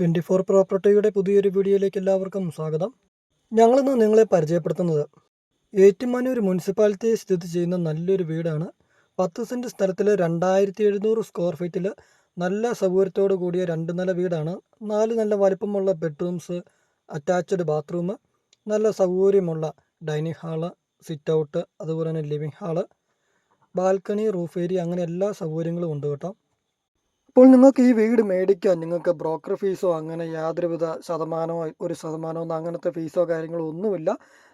Twenty four പ്രോപ്പർട്ടിയുടെ പുതിയൊരു വീഡിയോയിലേക്ക് എല്ലാവർക്കും സ്വാഗതം. ഞങ്ങളിന്ന് നിങ്ങളെ പരിചയപ്പെടുത്തുന്നത് ഏറ്റുമാനൂർ മുനിസിപ്പാലിറ്റി സ്ഥിതി ചെയ്യുന്ന നല്ലൊരു വീടാണ്. പത്ത് സെന്റ് സ്ഥലത്തിൽ രണ്ടായിരത്തി എഴുന്നൂറ് സ്ക്വയർ ഫീറ്റിൽ നല്ല സൗകര്യത്തോടു കൂടിയ രണ്ട് നില വീടാണ്. നാല് നല്ല വലിപ്പമുള്ള ബെഡ്റൂംസ് അറ്റാച്ച്ഡ് ബാത്റൂം നല്ല സൗകര്യമുള്ള ഡൈനിങ് ഹാൾ സിറ്റ് ഔട്ട് അതുപോലെ തന്നെ living hall balcony roof area അങ്ങനെ എല്ലാ സൗകര്യങ്ങളും ഉണ്ട് കേട്ടോ. അപ്പോൾ നിങ്ങൾക്ക് ഈ വീട് മേടിക്കാൻ നിങ്ങൾക്ക് ബ്രോക്കർ ഫീസോ അങ്ങനെ യാതൊരുവിധ ശതമാനമോ ഒരു ശതമാനമോ അങ്ങനത്തെ ഫീസോ കാര്യങ്ങളോ ഒന്നുമില്ല.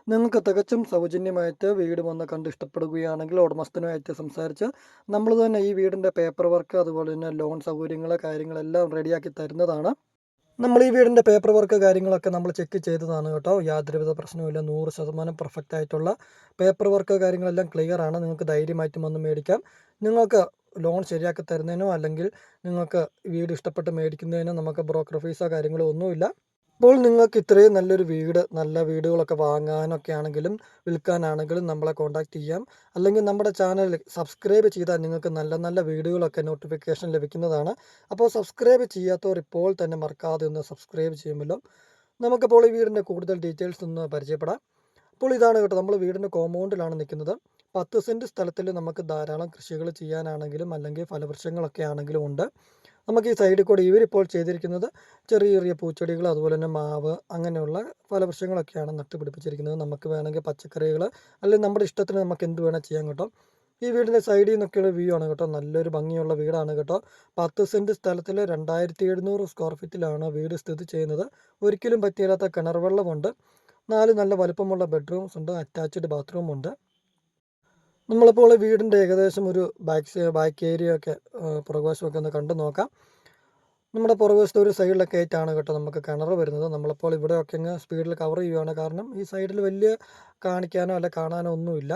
നിങ്ങൾക്ക് തികച്ചും സൗജന്യമായിട്ട് വീട് വന്ന് കണ്ട് ഇഷ്ടപ്പെടുകയാണെങ്കിൽ ഉടമസ്ഥനുമായിട്ട് സംസാരിച്ച് നമ്മൾ തന്നെ ഈ വീടിന്റെ പേപ്പർ വർക്ക് അതുപോലെ തന്നെ ലോൺ സൗകര്യങ്ങൾ കാര്യങ്ങളെല്ലാം റെഡിയാക്കി തരുന്നതാണ്. നമ്മൾ ഈ വീടിന്റെ പേപ്പർ വർക്ക് കാര്യങ്ങളൊക്കെ നമ്മൾ ചെക്ക് ചെയ്തതാണ് കേട്ടോ. യാതൊരുവിധ പ്രശ്നവുമില്ല. നൂറ് ശതമാനം പെർഫെക്റ്റ് ആയിട്ടുള്ള പേപ്പർ വർക്ക് കാര്യങ്ങളെല്ലാം ക്ലിയർ ആണ്. നിങ്ങൾക്ക് ധൈര്യമായിട്ടും വന്ന് മേടിക്കാം. നിങ്ങൾക്ക് ലോൺ ശരിയാക്കി തരുന്നതിനോ അല്ലെങ്കിൽ നിങ്ങൾക്ക് വീട് ഇഷ്ടപ്പെട്ട് മേടിക്കുന്നതിനോ നമുക്ക് ബ്രോക്കർ ഫീസോ കാര്യങ്ങളോ ഒന്നുമില്ല. അപ്പോൾ നിങ്ങൾക്ക് ഇത്രയും നല്ലൊരു വീട് നല്ല വീടുകളൊക്കെ വാങ്ങാനൊക്കെ ആണെങ്കിലും വിൽക്കാനാണെങ്കിലും നമ്മളെ കോൺടാക്റ്റ് ചെയ്യാം. അല്ലെങ്കിൽ നമ്മുടെ ചാനൽ സബ്സ്ക്രൈബ് ചെയ്താൽ നിങ്ങൾക്ക് നല്ല നല്ല വീഡിയോകളൊക്കെ നോട്ടിഫിക്കേഷൻ ലഭിക്കുന്നതാണ്. അപ്പോൾ സബ്സ്ക്രൈബ് ചെയ്യാത്തവർ ഇപ്പോൾ തന്നെ മറക്കാതെ ഒന്ന് സബ്സ്ക്രൈബ് ചെയ്യുമല്ലോ. നമുക്കപ്പോൾ ഈ വീടിന്റെ കൂടുതൽ ഡീറ്റെയിൽസ് ഒന്ന് പരിചയപ്പെടാം. അപ്പോൾ ഇതാണ് കേട്ടോ നമ്മൾ വീടിന്റെ കോമ്പൗണ്ടിലാണ് നിൽക്കുന്നത്. പത്ത് സെന്റ് സ്ഥലത്തിൽ നമുക്ക് ധാരാളം കൃഷികൾ ചെയ്യാനാണെങ്കിലും അല്ലെങ്കിൽ ഫലവൃക്ഷങ്ങളൊക്കെ ആണെങ്കിലും ഉണ്ട്. നമുക്ക് ഈ സൈഡിൽ കൂടെ ഇവരിപ്പോൾ ചെയ്തിരിക്കുന്നത് ചെറിയ ചെറിയ പൂച്ചെടികൾ അതുപോലെ തന്നെ മാവ് അങ്ങനെയുള്ള ഫലവൃക്ഷങ്ങളൊക്കെയാണ് നട്ടുപിടിപ്പിച്ചിരിക്കുന്നത്. നമുക്ക് വേണമെങ്കിൽ പച്ചക്കറികൾ അല്ലെങ്കിൽ നമ്മുടെ ഇഷ്ടത്തിന് നമുക്ക് എന്ത് വേണേൽ ചെയ്യാൻ കേട്ടോ. ഈ വീടിന്റെ സൈഡിൽ നിന്നൊക്കെയുള്ള വ്യൂ ആണ് കേട്ടോ. നല്ലൊരു ഭംഗിയുള്ള വീടാണ് കേട്ടോ. പത്ത് സെന്റ് സ്ഥലത്തിൽ രണ്ടായിരത്തി എഴുന്നൂറ് സ്ക്വയർ ഫീറ്റിലാണ് വീട് സ്ഥിതി ചെയ്യുന്നത്. ഒരിക്കലും പറ്റിയില്ലാത്ത കിണർ വെള്ളമുണ്ട്. നാല് നല്ല വലുപ്പമുള്ള ബെഡ്റൂംസ് ഉണ്ട് അറ്റാച്ച്ഡ് ബാത്റൂം ഉണ്ട്. നമ്മളിപ്പോൾ വീടിന്റെ ഏകദേശം ഒരു ബാക്ക് ബാക്ക് ഏരിയ ഒക്കെ പുറകുവശമൊക്കെ ഒന്ന് കണ്ടു നോക്കാം. നമ്മുടെ പുറകുവശത്തെ ഒരു സൈഡിലൊക്കെ ആയിട്ടാണ് കേട്ടോ നമുക്ക് കിണർ വരുന്നത്. നമ്മളിപ്പോൾ ഇവിടെയൊക്കെ അങ്ങ് സ്പീഡിൽ കവർ ചെയ്യുകയാണ് കാരണം ഈ സൈഡിൽ വലിയ കാണിക്കാനോ അല്ല കാണാനോ ഒന്നുമില്ല.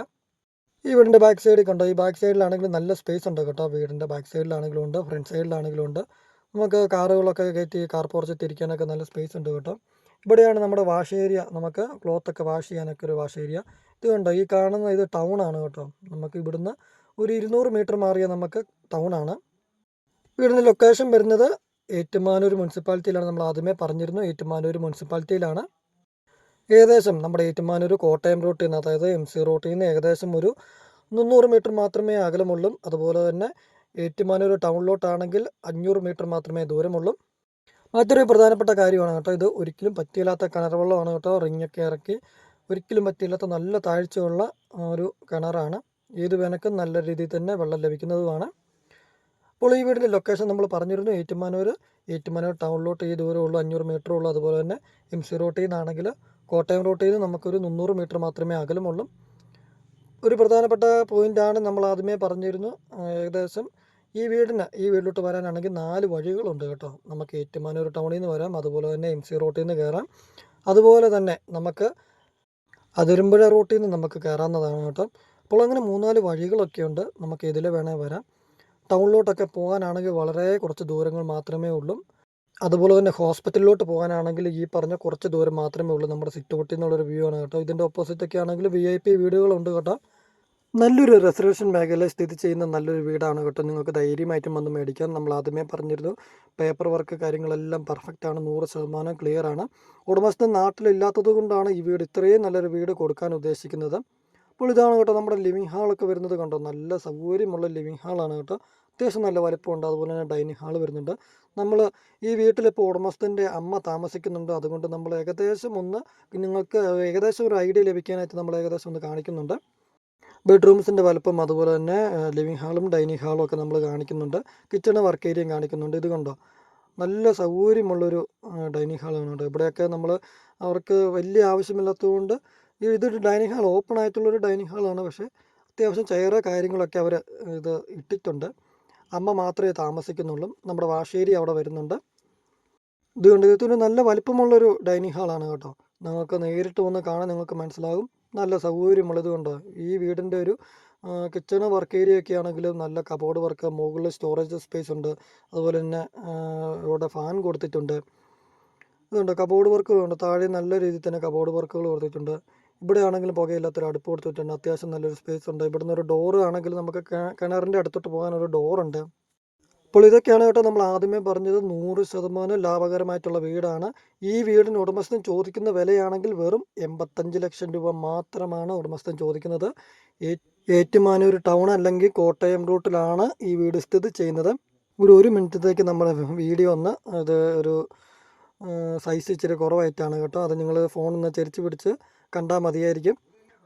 ഈ വീടിന്റെ ബാക്ക് സൈഡിൽ കണ്ടോ? ഈ ബാക്ക് സൈഡിലാണെങ്കിലും നല്ല സ്പേസ് ഉണ്ട് കേട്ടോ. വീടിന്റെ ബാക്ക് സൈഡിലാണെങ്കിലും ഉണ്ട് ഫ്രണ്ട് സൈഡിലാണെങ്കിലും ഉണ്ട്. നമുക്ക് കാറുകളൊക്കെ കയറ്റി കാർ പുറച്ച് തിരിക്കാനൊക്കെ നല്ല സ്പേസ് ഉണ്ട് കേട്ടോ. ഇവിടെയാണ് നമ്മുടെ വാഷ് ഏരിയ നമുക്ക് ക്ലോത്തൊക്കെ വാഷ് ചെയ്യാനൊക്കെ ഒരു വാഷ് ഏരിയ ഇത് കണ്ടോ ഈ കാണുന്ന ഇത് ടൗൺ ആണ് കേട്ടോ. നമുക്ക് ഇവിടുന്ന് ഒരു ഇരുന്നൂറ് മീറ്റർ മാറിയ നമുക്ക് ടൗൺ ആണ് വീടിന്റെ ലൊക്കേഷൻ വരുന്നത് ഏറ്റുമാനൂർ മുനിസിപ്പാലിറ്റിയിലാണ്. നമ്മൾ ആദ്യമേ പറഞ്ഞിരുന്നു ഏറ്റുമാനൂർ മുനിസിപ്പാലിറ്റിയിലാണ്. ഏകദേശം നമ്മുടെ ഏറ്റുമാനൂർ കോട്ടയം റൂട്ടിൽ നിന്ന് അതായത് എം സി റൂട്ടിൽ നിന്ന് ഏകദേശം ഒരു മുന്നൂറ് മീറ്റർ മാത്രമേ അകലമുള്ളൂ. അതുപോലെ തന്നെ ഏറ്റുമാനൂർ ടൗണിലോട്ടാണെങ്കിൽ അഞ്ഞൂറ് മീറ്റർ മാത്രമേ ദൂരമുള്ളൂ. മറ്റൊരു പ്രധാനപ്പെട്ട കാര്യമാണ് കേട്ടോ ഇത്. ഒരിക്കലും പറ്റിയില്ലാത്ത കിണർ വെള്ളമാണ് കേട്ടോ റിങ്ങൊക്കെ ഇറക്കി ഒരിക്കലും പറ്റിയില്ലാത്ത നല്ല താഴ്ചയുള്ള ഒരു കിണറാണ്. ഏത് വേനക്കും നല്ല രീതിയിൽ തന്നെ വെള്ളം ലഭിക്കുന്നതുമാണ്. അപ്പോൾ ഈ വീടിന്റെ ലൊക്കേഷൻ നമ്മൾ പറഞ്ഞിരുന്നു ഏറ്റുമാനൂർ. ഏറ്റുമാനൂർ ടൗണിലോട്ട് ഈ ദൂരമുള്ളൂ അഞ്ഞൂറ് മീറ്റർ ഉള്ളൂ. അതുപോലെ തന്നെ എം സി റോട്ടിൽ നിന്നാണെങ്കിൽ കോട്ടയം റോട്ടിൽ നിന്ന് നമുക്കൊരു മുന്നൂറ് മീറ്റർ മാത്രമേ അകലമുള്ളൂ. ഒരു പ്രധാനപ്പെട്ട പോയിന്റാണ് നമ്മൾ ആദ്യമേ പറഞ്ഞിരുന്നു ഏകദേശം ഈ വീടിന് ഈ വീട്ടിലോട്ട് വരാനാണെങ്കിൽ നാല് വഴികളുണ്ട് കേട്ടോ. നമുക്ക് ഏറ്റുമാനൂർ ടൗണിൽ നിന്ന് വരാം അതുപോലെ തന്നെ എം സി റോട്ടിൽ നിന്ന് കയറാം. അതുപോലെ തന്നെ നമുക്ക് അതിരമ്പുഴ റൂട്ടിൽ നിന്ന് നമുക്ക് കയറാവുന്നതാണ് കേട്ടോ. അപ്പോൾ അങ്ങനെ മൂന്നാൽ വഴികളൊക്കെ ഉണ്ട്. നമുക്ക് ഇതിൽ വേണേൽ വരാം. ടൗണിലോട്ടൊക്കെ പോകാനാണെങ്കിൽ വളരെ കുറച്ച് ദൂരങ്ങൾ മാത്രമേ ഉള്ളൂ. അതുപോലെ തന്നെ ഹോസ്പിറ്റലിലോട്ട് പോകാനാണെങ്കിൽ ഈ പറഞ്ഞ കുറച്ച് ദൂരം മാത്രമേ ഉള്ളൂ. നമ്മുടെ സിറ്റ് ഔട്ടിൽ നിന്നുള്ളൊരു വ്യൂ ആണ് കേട്ടോ. ഇതിന്റെ ഓപ്പോസിറ്റൊക്കെ ആണെങ്കിൽ വി ഐ പി വീടുകളുണ്ട് കേട്ടോ. നല്ലൊരു റെസിഡൻഷ്യൽ മേഖലയിൽ സ്ഥിതി ചെയ്യുന്ന നല്ലൊരു വീടാണ് കേട്ടോ. നിങ്ങൾക്ക് ധൈര്യമായിട്ടും വന്ന് മേടിക്കാം. നമ്മൾ ആദ്യമേ പറഞ്ഞിരുന്നു പേപ്പർ വർക്ക് കാര്യങ്ങളെല്ലാം പെർഫെക്റ്റ് ആണ് നൂറ് ശതമാനം ക്ലിയർ ആണ്. ഉടമസ്ഥൻ നാട്ടിലില്ലാത്തത് കൊണ്ടാണ് ഈ വീട് ഇത്രയും നല്ലൊരു വീട് കൊടുക്കാൻ ഉദ്ദേശിക്കുന്നത്. അപ്പോൾ ഇതാണ് കേട്ടോ നമ്മുടെ ലിവിങ് ഹാളൊക്കെ വരുന്നത് കണ്ടോ? നല്ല സൗകര്യമുള്ള ലിവിങ് ഹാളാണ് കേട്ടോ. അത്യാവശ്യം നല്ല വലിപ്പമുണ്ട് അതുപോലെ തന്നെ ഡൈനിങ് ഹാൾ വരുന്നുണ്ട്. നമ്മൾ ഈ വീട്ടിലിപ്പോൾ ഉടമസ്ഥന്റെ അമ്മ താമസിക്കുന്നുണ്ട്. അതുകൊണ്ട് നമ്മൾ ഏകദേശം ഒന്ന് നിങ്ങൾക്ക് ഏകദേശം ഒരു ഐഡിയ ലഭിക്കാനായിട്ട് നമ്മൾ ഏകദേശം ഒന്ന് കാണിക്കുന്നുണ്ട്. ബെഡ്റൂംസിന്റെ വലുപ്പം അതുപോലെ തന്നെ ലിവിങ് ഹാളും ഡൈനിങ് ഹാളും ഒക്കെ നമ്മൾ കാണിക്കുന്നുണ്ട്. കിച്ചണ് വർക്ക് ഏരിയയും കാണിക്കുന്നുണ്ട്. ഇത് കണ്ടോ? നല്ല സൗകര്യമുള്ളൊരു ഡൈനിങ് ഹാളാണ് കേട്ടോ. ഇവിടെയൊക്കെ നമ്മൾ അവർക്ക് വലിയ ആവശ്യമില്ലാത്തതുകൊണ്ട് ഇതൊരു ഡൈനിങ് ഹാൾ ഓപ്പൺ ആയിട്ടുള്ളൊരു ഡൈനിങ് ഹാളാണ് പക്ഷേ അത്യാവശ്യം ചെയറ് കാര്യങ്ങളൊക്കെ അവർ ഇത് ഇട്ടിട്ടുണ്ട്. അമ്മ മാത്രമേ താമസിക്കുന്നുള്ളൂ. നമ്മുടെ വാഷ് ഏരിയ അവിടെ വരുന്നുണ്ട്. ഇതുകൊണ്ട് ഇതൊരു നല്ല വലിപ്പമുള്ളൊരു ഡൈനിങ് ഹാളാണ് കേട്ടോ. നിങ്ങൾക്ക് നേരിട്ട് വന്ന് കാണാൻ നിങ്ങൾക്ക് മനസ്സിലാകും. നല്ല സൗകര്യമുള്ളത് കൊണ്ട്. ഈ വീടിന്റെ ഒരു കിച്ചണ് വർക്ക് ഏരിയ ഒക്കെ ആണെങ്കിലും നല്ല കബോർഡ് വർക്ക് മുകളിൽ സ്റ്റോറേജ് സ്പേസ് ഉണ്ട്. അതുപോലെ തന്നെ ഇവിടെ ഫാൻ കൊടുത്തിട്ടുണ്ട്. ഇതുണ്ട് കബോർഡ് വർക്ക് ഉണ്ട്. താഴെ നല്ല രീതിയിൽ തന്നെ കബോർഡ് വർക്കുകൾ കൊടുത്തിട്ടുണ്ട്. ഇവിടെ ആണെങ്കിലും പുകയില്ലാത്തൊരു അടുപ്പ് കൊടുത്തിട്ടുണ്ട്. അത്യാവശ്യം നല്ലൊരു സ്പേസ് ഉണ്ട്. ഇവിടുന്ന് ഒരു ഡോറ് ആണെങ്കിലും നമുക്ക് കിണറിന്റെ അടുത്തോട്ട് പോകാൻ ഒരു ഡോറുണ്ട് അപ്പോൾ ഇതൊക്കെയാണ് കേട്ടോ നമ്മൾ ആദ്യമേ പറഞ്ഞത്. നൂറ് ശതമാനം ലാഭകരമായിട്ടുള്ള വീടാണ്. ഈ വീടിന് ഉടമസ്ഥൻ ചോദിക്കുന്ന വിലയാണെങ്കിൽ വെറും എൺപത്തഞ്ച് ലക്ഷം രൂപ മാത്രമാണ് ഉടമസ്ഥൻ ചോദിക്കുന്നത്. ഏറ്റുമാനൂർ ടൗൺ അല്ലെങ്കിൽ കോട്ടയം റൂട്ടിലാണ് ഈ വീട് സ്ഥിതി ചെയ്യുന്നത്. ഒരു ഒരു മിനിറ്റത്തേക്ക് നമ്മൾ വീഡിയോ ഒന്ന് അത് ഒരു സൈസ് ഇച്ചിരി കുറവായിട്ടാണ് കേട്ടോ. അത് നിങ്ങൾ ഫോണൊന്ന് ചരിച്ച് പിടിച്ച് കണ്ടാൽ മതിയായിരിക്കും.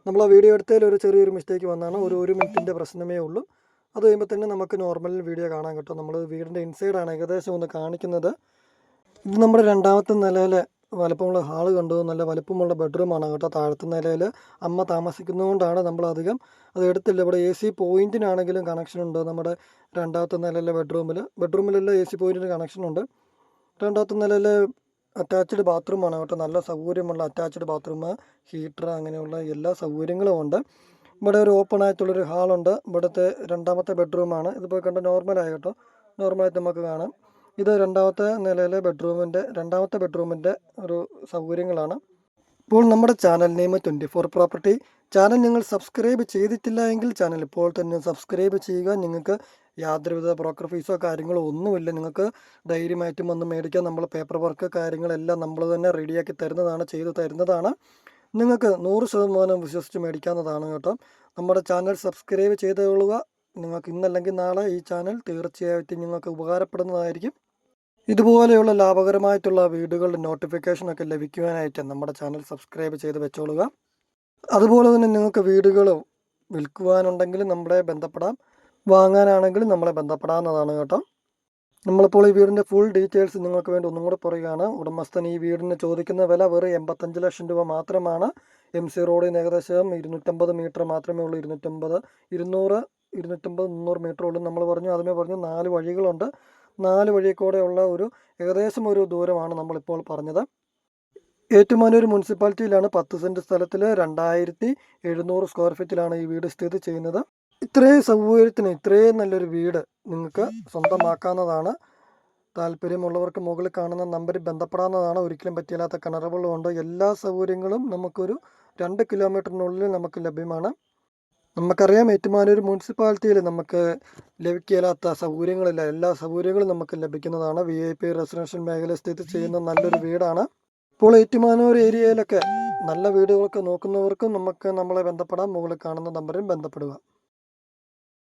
നമ്മൾ ആ വീഡിയോ എടുത്തതിൽ ഒരു ചെറിയൊരു മിസ്റ്റേക്ക് വന്നാണ്. ഒരു ഒരു മിനിറ്റിന്റെ പ്രശ്നമേ ഉള്ളൂ. അത് കഴിയുമ്പോൾ തന്നെ നമുക്ക് നോർമൽ വീഡിയോ കാണാൻ കിട്ടും. നമ്മൾ വീടിന്റെ ഇൻസൈഡാണ് ഏകദേശം ഒന്ന് കാണിക്കുന്നത്. ഇത് നമ്മുടെ രണ്ടാമത്തെ നിലയിലെ വലുപ്പമുള്ള ഹാൾ കണ്ടു. നല്ല വലുപ്പമുള്ള ബെഡ്റൂമാണ് കേട്ടോ. താഴത്തെ നിലയിൽ അമ്മ താമസിക്കുന്നതുകൊണ്ടാണ് നമ്മൾ അധികം അത് എടുത്തില്ല. ഇവിടെ എ സി പോയിന്റിനാണെങ്കിലും കണക്ഷൻ ഉണ്ട്. നമ്മുടെ രണ്ടാമത്തെ നിലയിലെ ബെഡ്റൂമിൽ ബെഡ്റൂമിലെല്ലാം എ സി പോയിന്റിന് കണക്ഷൻ ഉണ്ട്. രണ്ടാമത്തെ നിലയിൽ അറ്റാച്ച്ഡ് ബാത്റൂമാണ് കേട്ടോ. നല്ല സൗകര്യമുള്ള അറ്റാച്ച്ഡ് ബാത്റൂം ഹീറ്റർ അങ്ങനെയുള്ള എല്ലാ സൗകര്യങ്ങളും ഉണ്ട്. ഇവിടെ ഒരു ഓപ്പൺ ആയിട്ടുള്ളൊരു ഹാളുണ്ട് ഇവിടുത്തെ രണ്ടാമത്തെ ബെഡ്റൂമാണ് ഇതിപ്പോൾ കണ്ട നോർമലായി കേട്ടോ. നോർമലായിട്ട് നമുക്ക് കാണാം. ഇത് രണ്ടാമത്തെ നിലയിലെ ബെഡ്റൂമിന്റെ രണ്ടാമത്തെ ബെഡ്റൂമിന്റെ ഒരു സൗകര്യങ്ങളാണ്. ഇപ്പോൾ നമ്മുടെ channel name twenty four property channel നിങ്ങൾ സബ്സ്ക്രൈബ് ചെയ്തിട്ടില്ല എങ്കിൽ ചാനൽ ഇപ്പോൾ തന്നെ സബ്സ്ക്രൈബ് ചെയ്യുക. നിങ്ങൾക്ക് യാതൊരുവിധ ബ്രോക്കർ ഫീസോ കാര്യങ്ങളോ ഒന്നുമില്ല. നിങ്ങൾക്ക് ധൈര്യമായിട്ടും വന്ന് മേടിക്കാം. നമ്മൾ പേപ്പർ വർക്ക് കാര്യങ്ങളെല്ലാം നമ്മൾ തന്നെ റെഡിയാക്കി തരുന്നതാണ് ചെയ്തു തരുന്നതാണ്. നിങ്ങൾക്ക് നൂറ് ശതമാനം വിശ്വസിച്ച് മേടിക്കാവുന്നതാണ് കേട്ടോ. നമ്മുടെ ചാനൽ സബ്സ്ക്രൈബ് ചെയ്തുകൊള്ളുക നിങ്ങൾക്ക് ഇന്നല്ലെങ്കിൽ നാളെ ഈ ചാനൽ തീർച്ചയായിട്ടും നിങ്ങൾക്ക് ഉപകാരപ്പെടുന്നതായിരിക്കും. ഇതുപോലെയുള്ള ലാഭകരമായിട്ടുള്ള വീടുകളുടെ നോട്ടിഫിക്കേഷനൊക്കെ ലഭിക്കുവാനായിട്ട് നമ്മുടെ ചാനൽ സബ്സ്ക്രൈബ് ചെയ്ത് വെച്ചോളുക. അതുപോലെ തന്നെ നിങ്ങൾക്ക് വീടുകൾ വിൽക്കുവാനുണ്ടെങ്കിൽ നമ്മളെ ബന്ധപ്പെടാം. വാങ്ങാനാണെങ്കിലും നമ്മളെ ബന്ധപ്പെടാവുന്നതാണ് കേട്ടോ. നമ്മളിപ്പോൾ ഈ വീടിന്റെ ഫുൾ ഡീറ്റെയിൽസ് നിങ്ങൾക്ക് വേണ്ടി ഒന്നും കൂടെ പറയുകയാണ്. ഉടമസ്ഥൻ ഈ വീടിന് ചോദിക്കുന്ന വില വെറും എൺപത്തഞ്ച് ലക്ഷം രൂപ മാത്രമാണ്. എം സി റോഡിൽ നിന്ന് ഏകദേശം ഇരുന്നൂറ്റമ്പത് മീറ്റർ മാത്രമേ ഉള്ളൂ. ഇരുന്നൂറ്റമ്പത് ഇരുന്നൂറ് ഇരുന്നൂറ്റമ്പത് മുന്നൂറ് മീറ്റർ ഉള്ളൂ നമ്മൾ പറഞ്ഞു. അതുമേ പറഞ്ഞു നാല് വഴികളുണ്ട്. നാല് വഴി കൂടെയുള്ള ഒരു ഏകദേശം ഒരു ദൂരമാണ് നമ്മളിപ്പോൾ പറഞ്ഞത്. ഏറ്റുമാനൂർ മുനിസിപ്പാലിറ്റിയിലാണ് പത്ത് സെന്റ് സ്ഥലത്തിൽ രണ്ടായിരത്തി എഴുന്നൂറ് സ്ക്വയർ ഫീറ്റിലാണ് ഈ വീട് സ്ഥിതി ചെയ്യുന്നത്. ഇത്രയും സൗകര്യത്തിന് ഇത്രയും നല്ലൊരു വീട് നിങ്ങൾക്ക് സ്വന്തമാക്കാവുന്നതാണ്. താല്പര്യമുള്ളവർക്ക് മുകളിൽ കാണുന്ന നമ്പറിൽ ബന്ധപ്പെടാവുന്നതാണ്. ഒരിക്കലും പറ്റിയില്ലാത്ത കിണറുകളുണ്ട് എല്ലാ സൗകര്യങ്ങളും നമുക്കൊരു രണ്ട് കിലോമീറ്ററിനുള്ളിൽ നമുക്ക് ലഭ്യമാണ്. നമുക്കറിയാം ഏറ്റുമാനൂർ മുനിസിപ്പാലിറ്റിയിൽ നമുക്ക് ലഭിക്കാത്ത സൗകര്യങ്ങളില്ല. എല്ലാ സൗകര്യങ്ങളും നമുക്ക് ലഭിക്കുന്നതാണ്. വി ഐ പി റെസിഡൻഷ്യൽ മേഖല സ്ഥിതി ചെയ്യുന്ന നല്ലൊരു വീടാണ്. ഇപ്പോൾ ഏറ്റുമാനൂർ ഏരിയയിലൊക്കെ നല്ല വീടുകളൊക്കെ നോക്കുന്നവർക്കും നമുക്ക് നമ്മളെ ബന്ധപ്പെടാം. മുകളിൽ കാണുന്ന നമ്പറിൽ ബന്ധപ്പെടുക.